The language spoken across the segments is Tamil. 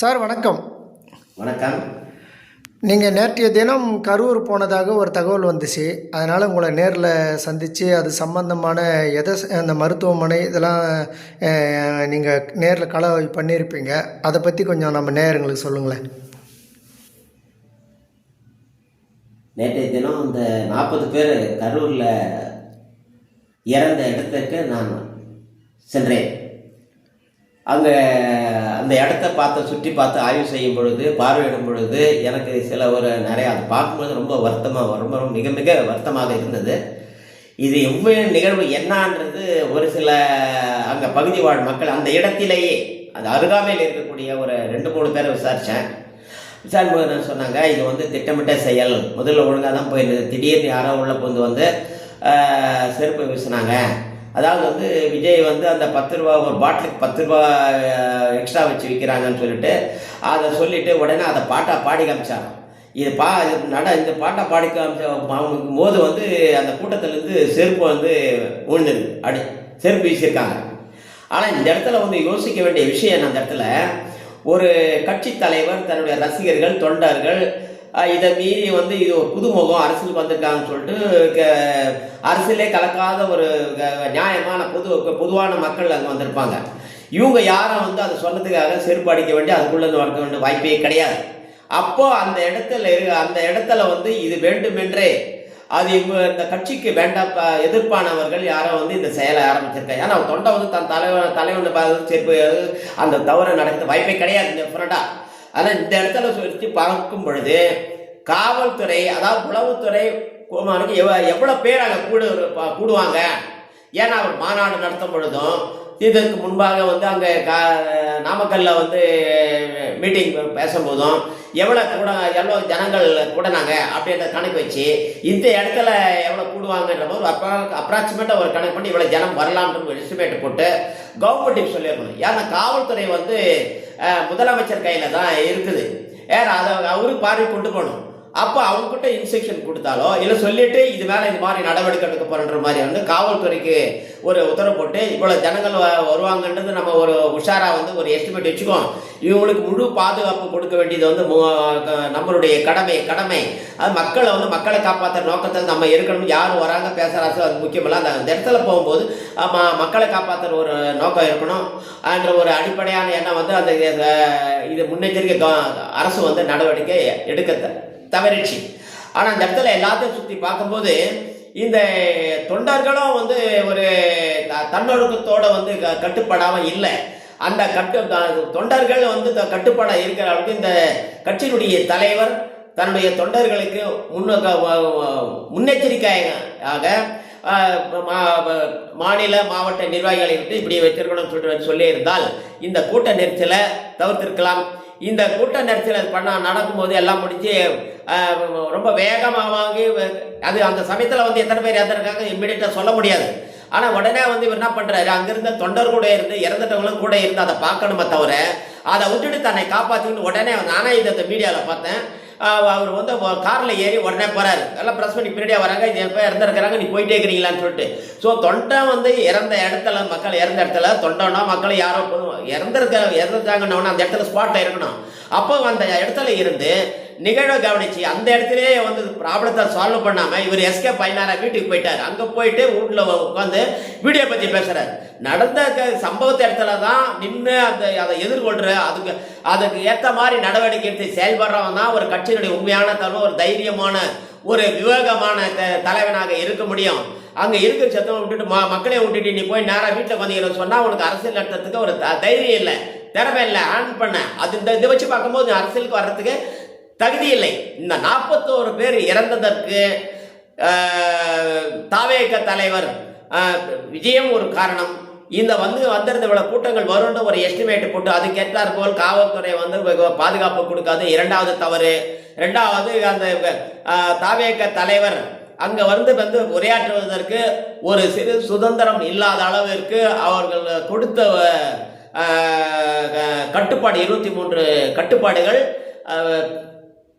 சார் வணக்கம். வணக்கம். நீங்கள் நேற்றைய தினம் கரூர் போனதாக ஒரு தகவல் வந்துச்சு. அதனால் உங்களை நேரில் சந்தித்து அது சம்பந்தமான எதை அந்த மருத்துவமனை இதெல்லாம் நீங்கள் நேரில் கல பண்ணியிருப்பீங்க. அதை பற்றி கொஞ்சம் நம்ம நேயர்களுக்கு சொல்லுங்களேன். நேற்றைய தினம் இந்த நாற்பது பேர் கரூரில் இறந்த இடத்துக்கு நான் சென்றேன். அங்கே அந்த இடத்த பார்த்து சுற்றி பார்த்து ஆய்வு செய்யும் பொழுது பார்வையிடும் பொழுது எனக்கு சில ஒரு நிறைய அதை பார்க்கும்போது ரொம்ப வருத்தமாக ரொம்ப ரொம்ப மிக மிக வருத்தமாக இருந்தது. இது எவ்வளவு நிகழ்வு என்னான்றது ஒரு சில அங்கே பகுதி வாழ் மக்கள் அந்த இடத்திலேயே அது அருகாமையில் இருக்கக்கூடிய ஒரு ரெண்டு மூணு பேரை விசாரித்தேன் விசாரிக்கும் என்ன சொன்னாங்க இது வந்து திட்டமிட்ட செயல். முதல்ல ஒழுங்காக தான் போயிருந்தது. திடீர்னு யாரோ உள்ள பொந்து வந்து செருப்பு வீசினாங்க. அதாவது வந்து விஜய் வந்து அந்த பத்து ரூபா ஒரு பாட்டிலுக்கு பத்து ரூபா எக்ஸ்ட்ரா வச்சு விற்கிறாங்கன்னு சொல்லிட்டு அதை சொல்லிவிட்டு உடனே அதை பாட்டாக பாடி காமிச்சாங்க இது பா இது நட இந்த பாட்டை பாடி காமிச்ச அவங்க போது வந்து அந்த கூட்டத்திலேருந்து செருப்பு வந்து விழுந்தது அடி செருப்பு வீசியிருக்காங்க. ஆனால் இந்த இடத்துல வந்து யோசிக்க வேண்டிய விஷயம் என்ன அந்த இடத்துல ஒரு கட்சி தலைவர் தன்னுடைய ரசிகர்கள் தொண்டர்கள் இதை மீறி வந்து இது ஒரு புதுமுகம் அரசியலுக்கு வந்திருக்காங்கன்னு சொல்லிட்டு க- அரசியலே கலக்காத ஒரு க- நியாயமான பொது பொதுவான மக்கள் அங்கே வந்திருப்பாங்க. இவங்க யாரும் வந்து அதை சொன்னதுக்காக செருப்பு அடிக்க வேண்டிய அதுக்குள்ளே வளர்க்க வேண்டிய வாய்ப்பே கிடையாது. அப்போ அந்த இடத்துல இரு அந்த இடத்துல வந்து இது வேண்டுமென்றே அது இவங்க இந்த கட்சிக்கு வேண்டாம் எதிர்ப்பானவர்கள் யாரோ வந்து இந்த செயலை ஆரம்பிச்சிருக்காங்க. ஏன்னா தொண்டை வந்து தன் தலைவன் தலைவன் பார்த்து செருப்பு அந்த தவறு நடக்கிற வாய்ப்பே கிடையாது டெஃபரெண்டா ஆனால் இந்த இடத்துல சுற்றி பார்க்கும் பொழுது காவல்துறை அதாவது உளவுத்துறை எவ்வளோ பேர் அங்கே கூடு கூடுவாங்க? ஏன்னா அவர் மாநாடு நடத்தும் பொழுதும் இதற்கு முன்பாக வந்து அங்கே கா நாமக்கல்லில் வந்து மீட்டிங் பேசும்போதும் எவ்வளோ கூட எவ்வளோ ஜனங்கள் கூடனாங்க அப்படின்ற கணக்கு வச்சு இந்த இடத்துல எவ்வளோ கூடுவாங்கன்ற போது அப்ரா அப்ராக்சிமேட்டாக ஒரு கணக்கு பண்ணி இவ்வளோ ஜனம் வரலான்ற ஒரு எஸ்டிமேட் போட்டு கவர்மெண்ட்டுக்கு சொல்லியிருக்கணும். ஏன்னா காவல்துறை வந்து முதலமைச்சர் கையில் தான் இருக்குது. ஏன்னா அதை அவரு பார்வை கொண்டு போகணும். அப்போ அவங்ககிட்ட இன்ஸ்ட்ரக்ஷன் கொடுத்தாலோ இல்லை சொல்லிட்டு இது மேலே இது மாதிரி நடவடிக்கை எடுக்க போகிறன்ற மாதிரி வந்து காவல்துறைக்கு ஒரு உத்தரவு போட்டு இவ்வளோ ஜனங்கள் வ- வருவாங்கன்றது நம்ம ஒரு உஷாராக வந்து ஒரு எஸ்டிமேட் வச்சுக்கோம். இவங்களுக்கு முழு பாதுகாப்பு கொடுக்க வேண்டியது வந்து மு- நம்மளுடைய கடமை கடமை. அது மக்களை வந்து மக்களை காப்பாற்றுற நோக்கத்தில் நம்ம இருக்கணும். யார் வராங்க பேசுகிறாச்சோ அது முக்கியமில்ல. அந்த அந்த இடத்துல போகும்போது மக்களை காப்பாற்றுற ஒரு நோக்கம் இருக்கணும். என்ற ஒரு அடிப்படையான எண்ணம் வந்து அந்த இது முன்னெச்சரிக்கை அரசு வந்து நடவடிக்கை எடுக்க த- தவறிச்சு ஆனால் அந்த இடத்துல எல்லாத்தையும் சுற்றி பார்க்கும்போது இந்த தொண்டர்களும் வந்து ஒரு த- தன்னொழுக்கத்தோட வந்து க- இல்லை. அந்த கட்டு த- தொண்டர்கள் வந்து த- இருக்கிற அளவுக்கு இந்த கட்சியினுடைய தலைவர் தன்னுடைய தொண்டர்களுக்கு முன்ன முன்னெச்சரிக்கையாக மா- மாநில மாவட்ட நிர்வாகிகளை விட்டு இப்படி வச்சிருக்கணும்னு சொல்லிட்டு சொல்லியிருந்தால் இந்த கூட்ட நெரிசலை தவிர்த்திருக்கலாம். இந்த கூட்ட நெரிசல் பண்ண நடக்கும்போது எல்லாம் முடிஞ்சு ரொம்ப வேகமாக அது அந்த சமயத்தில் வந்து எத்தனை பேர் இறந்துருக்காங்க இம்மிடியட்டாக சொல்ல முடியாது. ஆனால் உடனே வந்து இவர் என்ன பண்ணுறாரு அங்கிருந்த தொண்டர் கூட இருந்து இறந்துட்டவங்களும் கூட இருந்து அதை பார்க்கணுமே தவிர அதை விட்டுட்டு தன்னை காப்பாற்றிக்கிட்டு உடனே நானே இதை மீடியாவில் பார்த்தேன். அவர் வந்து காரில் ஏறி உடனே போகிறாரு எல்லாம் ப்ரெஸ் பண்ணி பின்னாடியாக வராங்க. இது எப்போ இறந்துருக்கிறாங்க நீ போயிட்டே இருக்கிறீங்களான்னு சொல்லிட்டு. ஸோ தொண்டை வந்து இறந்த இடத்துல மக்கள் இறந்த இடத்துல தொண்டனா மக்கள் யாரோ பொதுவா- இறந்துருக்க இறந்துட்டாங்கன்னு அந்த இடத்துல ஸ்பாட்டில் இருக்கணும். அப்போ அந்த இடத்துல இருந்து நிகழ்வை கவனிச்சு அந்த இடத்துலயே வந்து ப்ராப்ளத்தை சால்வ் பண்ணாம இவர் எஸ்கேப் பையனாரா வீட்டுக்கு போயிட்டார். அங்க போயிட்டு வீட்டுல உட்காந்து வீடியோ பத்தி பேசுகிறார் நடந்த சம்பவத்தை சம்பவத்த இடத்துல தான் நின்று அந்த அதை எதிர்கொள்ற அதுக்கு அதுக்கு ஏத்த மாதிரி நடவடிக்கை எடுத்து செயல்படுறவன் தான் ஒரு கட்சியினுடைய உண்மையான தலைவர் ஒரு தைரியமான ஒரு விவேகமான த- தலைவனாக இருக்க முடியும். அங்க இருக்கிற சத்தம் விட்டுட்டு ம- மக்களை விட்டுட்டு நீ போய் நேராக வீட்டுல வந்தீங்கன்னு சொன்னா உனக்கு அரசியல் நடத்துறதுக்கு ஒரு த- தைரியம் இல்லை. திறமை இல்லை. ஆன் பண்ண. அது இந்த இதை வச்சு பார்க்கும்போது அரசியலுக்கு வர்றதுக்கு தகுதி இல்லை இந்த நாற்பத்தோரு பேர் இறந்ததற்கு தாவேக தலைவர் விஜயம் ஒரு காரணம். இந்த வந்து வந்திருந்த இவ்வளோ கூட்டங்கள் வரும்னு ஒரு எஸ்டிமேட் போட்டு அதுக்கேற்றார் போல் காவல்துறை வந்து பாதுகாப்பு கொடுக்காது. இரண்டாவது தவறு. ரெண்டாவது அந்த தாவேக தலைவர் அங்கே வந்து வந்து உரையாற்றுவதற்கு ஒரு சிறு சுதந்திரம் இல்லாத அளவிற்கு அவர்கள் கொடுத்த கட்டுப்பாடு இருபத்தி மூன்று கட்டுப்பாடுகள்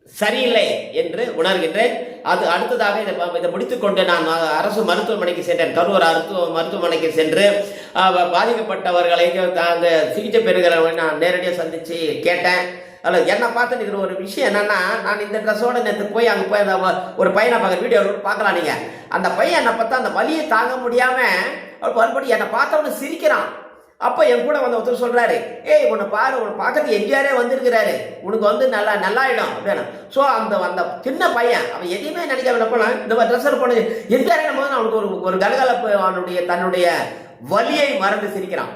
சரியில்லை என்று உணர்கின்றேன். அது அடுத்ததாக இதை இதை முடித்துக்கொண்டு நான் அரசு மருத்துவமனைக்கு சென்றேன். கரூர் மருத்துவ மருத்துவமனைக்கு சென்று பாதிக்கப்பட்டவர்களை அந்த சிகிச்சை பெறுகிறவர்களை நான் நேரடியாக சந்தித்து கேட்டேன். அதில் என்னை பார்த்து இருக்கிற ஒரு விஷயம் என்னன்னா நான் இந்த ட்ரெஸ்ஸோட நேற்று போய் அங்கே போய் அந்த ஒரு பையனை பார்க்குற வீடியோ பார்க்கலாம் நீங்கள் அந்த பையன் என்னை பார்த்தா அந்த வலியை தாங்க முடியாமல் அவர் மறுபடியும் என்னை பார்த்தவொன்னு சிரிக்கிறான். அப்போ என் கூட வந்து ஒருத்தர் சொல்கிறாரு ஏய் உன்னை பாரு உன்னை பார்க்கறது எம்ஜிஆரே வந்திருக்கிறாரு. உனக்கு வந்து நல்லா நல்லாயிடும். அப்படின்னா ஸோ அந்த அந்த சின்ன பையன் அவன் எதையுமே நினைக்காம போனான் இந்த மாதிரி ட்ரெஸ்ஸர் போனது எம்ஜிஆரே போது அவனுக்கு ஒரு ஒரு கலகலப்பு அவனுடைய தன்னுடைய வலியை மறந்து சிரிக்கிறான்.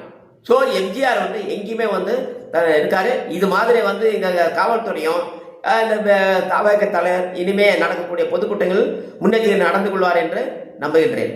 ஸோ எம்ஜிஆர் வந்து எங்கேயுமே வந்து இருக்காரு. இது மாதிரி வந்து இந்த காவல்துறையும் இந்த வ- தலைவர் இனிமே நடக்கக்கூடிய பொதுக்கூட்டங்கள் முன்னெச்சரிக்கை நடந்து கொள்வார் என்று நம்புகின்றேன்.